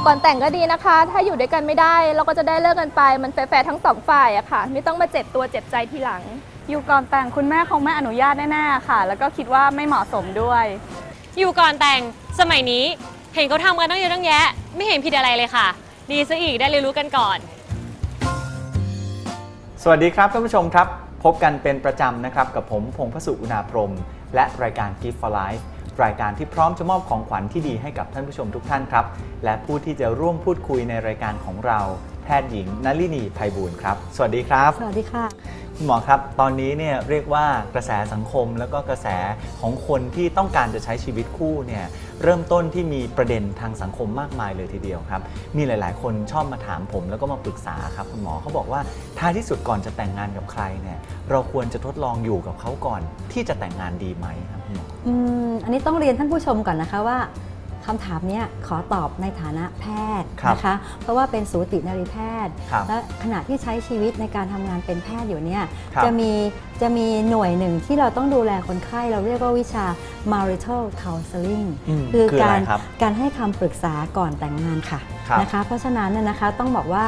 อยู่ก่อนแต่งก็ดีนะคะ ถ้าอยู่ด้วยกันไม่ได้เราก็จะได้เลิกกันไป มันแฟร์ๆทั้งสองฝ่ายอะค่ะ ไม่ต้องมาเจ็บตัวเจ็บใจทีหลัง อยู่ก่อนแต่งคุณแม่คงไม่อนุญาตแน่ๆค่ะ แล้วก็คิดว่าไม่เหมาะสมด้วย อยู่ก่อนแต่งสมัยนี้เห็นเขาทำกันตั้งเยอะตั้งแยะ ไม่เห็นผิดอะไรเลยค่ะ ดีซะอีกได้เรียนรู้กันก่อน สวัสดีครับท่านผู้ชมครับ พบกันเป็นประจำนะครับกับผมพงษ์พสุอุณาพรหมและรายการ Gift for Life รายการที่พร้อมจะมอบของขวัญที่ดีให้กับท่านผู้ชมทุกท่านครับ และผู้ที่จะร่วมพูดคุยในรายการของเรา แพทย์หญิงนลินีภัยบูลย์ครับ สวัสดีครับ สวัสดีค่ะ คุณหมอครับ ตอนนี้เนี่ยเรียกว่ากระแสสังคมแล้วก็กระแสของคนที่ต้องการจะใช้ชีวิตคู่เนี่ยเริ่มต้นที่มีประเด็นทางสังคมมากมายเลยทีเดียวครับ มีหลาย ๆ คนชอบมาถามผมแล้วก็มาปรึกษาครับคุณหมอเขาบอกว่าท้ายที่สุดก่อนจะแต่งงานกับใครเนี่ยเราควรจะทดลองอยู่กับเขาก่อนที่จะแต่งงานดีไหมครับคุณหมออืมอันนี้ต้องเรียนท่านผู้ชมก่อนนะคะว่า คำถามเนี้ยขอตอบในฐานะแพทย์ครับนะคะ เพราะว่าเป็นสูตินรีแพทย์ครับและขณะที่ใช้ชีวิตในการทำงานเป็นแพทย์อยู่เนี่ยครับจะมีจะมีหน่วยหนึ่งที่เราต้องดูแลคนไข้เราเรียกว่าวิชา marital counseling อืมคือคืออะไรการครับการให้คำปรึกษาก่อนแต่งงานค่ะครับนะคะเพราะฉะนั้นเนี่ยนะคะต้องบอกว่า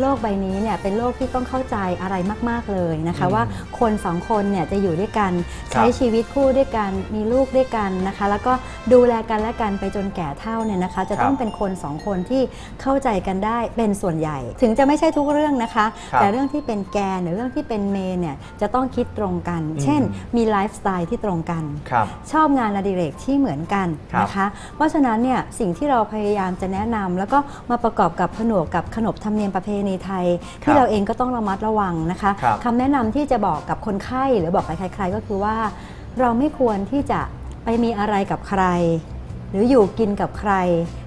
โลกใบนี้เนี่ยเป็นโลกที่ต้องเข้าใจอะไรมาก ๆเลยนะคะอืมว่าคนสองคนเนี่ยจะอยู่ด้วยกันครับใช้ชีวิตคู่ด้วยกันมีลูกด้วยกันนะคะ แล้วก็ดูแลกันและกันไปจนแก่เท่าเนี่ยนะคะ จะต้องเป็นคนสองคนที่เข้าใจกันได้เป็นส่วนใหญ่ ถึงจะไม่ใช่ทุกเรื่องนะคะครับแต่เรื่องที่เป็นแกนหรือเรื่องที่เป็นเมนเนี่ยจะต้องคิดตรงกันอืมเช่น มีไลฟ์สไตล์ที่ตรงกันครับชอบงานอดิเรกที่เหมือนกันครับนะคะ เพราะฉะนั้นเนี่ยสิ่งที่เราพยายามจะแนะนำแล้วก็มาประกอบกับผนวกกับขนบธรรมเนียมประเพณีไทย ที่เราเองก็ต้องระมัดระวังนะคะครับคำแนะนำที่จะบอกกับคนไข้หรือบอกใครๆก็คือว่า เราไม่ควรที่จะไปมีอะไรกับใคร หรืออยู่กินกับใคร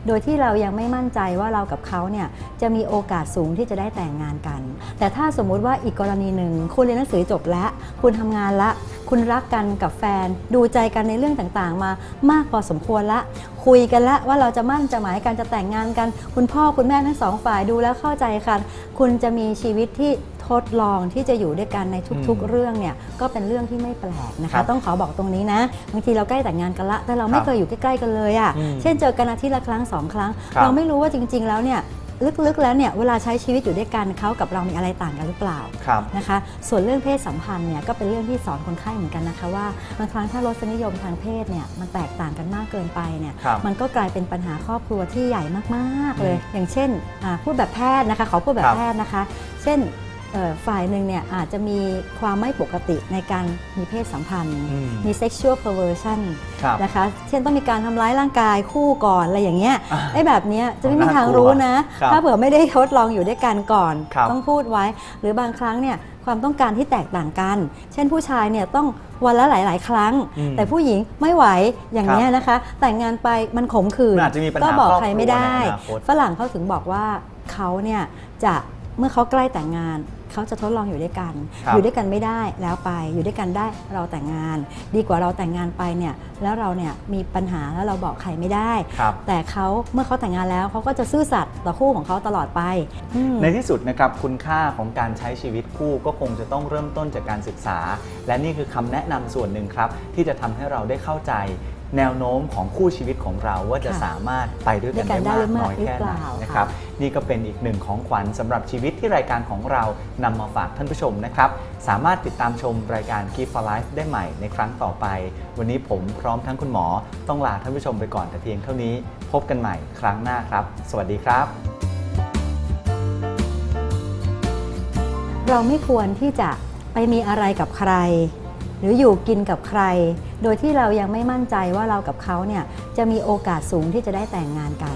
โดยที่เรายังไม่มั่นใจว่าเรากับเขาเนี่ยจะมีโอกาสสูงที่จะได้แต่งงานกัน แต่ถ้าสมมุติว่าอีกกรณีหนึ่ง คุณเรียนหนังสือจบแล้ว คุณทำงานละ คุณรักกันกับแฟน ดูใจกันในเรื่องต่างๆ มามากพอสมควรละ คุยกันละว่าเราจะมั่นจะหมายกันจะแต่งงานกัน คุณพ่อคุณแม่ทั้งสองฝ่ายดูแล้วเข้าใจกัน คุณจะมีชีวิตที่ ทดลองที่จะอยู่ด้วยกันในทุกอืมๆเรื่องเนี่ยก็เป็นเรื่องที่ไม่แปลกนะครัคะ บต้องขอบอกตรงนี้นะบางทีเราใกล้แต่งงานกันละ แต่เราไม่ครับเคยอยู่ใกล้ๆกันเลยอะ่ะอืมเช่นเจอกันอาทิตย์ละครั้งสองครั้ง ครับ เราไม่รู้ว่าจริง ๆ แล้วเนี่ยลึกๆแล้วเนี่ยเวลาใช้ชีวิตอยู่ด้วยกันเขากับเรามีอะไรต่างกันหรือเปล่า ครับ นะคะส่วนเรื่องเพศสัมพันธ์เนี่ยก็เป็นเรื่องที่สอนคนไข้เหมือนกันนะคะว่าบางครั้งถ้ารสนิยมทางเพศเนี่ยมันแตกต่างกันมากเกินไปเนี่ยครับมันก็กลายเป็นปัญหาครอบครัวที่ใหญ่มากๆเลย อย่างเช่นอ่าพูดแบบแพทย์นะคะขอพูดแบครับบแพทย์นะคะ เช่นเอ่อ ฝ่ายหนึ่งเนี่ยอาจจะมีความไม่ปกติในการมีเพศสัมพันธ์อืมมี sexual perversion ครับนะคะเช่นต้องมีการทำร้ายร่างกายคู่ก่อนอะไรอย่างเงี้ยอ่าไอ้แบบเนี้ยจะไม่มีน่ากลัวทางรู้นะครับถ้าเผื่อไม่ได้ทดลองอยู่ด้วยกันก่อนครับต้องพูดไว้ หรือบางครั้งเนี่ยความต้องการที่แตกต่างกัน เช่นผู้ชายเนี่ยต้องวันละหลาย ๆ ครั้งอืมแต่ผู้หญิงไม่ไหวอย่างเนี้ยนะคะ แต่งงานไปมันขมขื่นมันอาจจะมีปัญหาก็บอกครอบใครไม่ได้ครัวในอนาคตฝรั่งเขาถึงบอกว่าเขาเนี่ยจะเมื่อเขาใกล้แต่งงาน เขาจะทดลองอยู่ด้วยกัน ครับอยู่ด้วยกันไม่ได้แล้วไป อยู่ด้วยกันได้เราแต่งงาน ดีกว่าเราแต่งงานไปเนี่ยแล้วเราเนี่ยมีปัญหาแล้วเราบอกใครไม่ได้ ครับ แต่เขาเมื่อเขาแต่งงานแล้วเขาก็จะซื่อสัตย์ต่อคู่ของเขาตลอดไปอืม ในที่สุดนะครับคุณค่าของการใช้ชีวิตคู่ก็คงจะต้องเริ่มต้นจากการศึกษา และนี่คือคำแนะนำส่วนหนึ่งครับ ที่จะทำให้เราได้เข้าใจ แนวโน้มของคู่ชีวิตของเราว่าจะค่ะสามารถไปด้วยกันด้วยกัได้นได้มากหรือไม่น้อยแค่ไหนหรือเปล่านะครับค่ะนี่ก็เป็นอีกหนึ่งของขวัญสำหรับชีวิตที่รายการของเรานำมาฝากท่านผู้ชมนะครับ สามารถติดตามชมรายการ Gift for Life ได้ใหม่ในครั้งต่อไป วันนี้ผมพร้อมทั้งคุณหมอ ต้องลาท่านผู้ชมไปก่อนแต่เพียงเท่านี้ พบกันใหม่ครั้งหน้าครับ สวัสดีครับ เราไม่ควรที่จะไปมีอะไรกับใคร หรืออยู่กินกับใคร โดยที่เรายังไม่มั่นใจว่าเรากับเขาเนี่ยจะมีโอกาสสูงที่จะได้แต่งงานกัน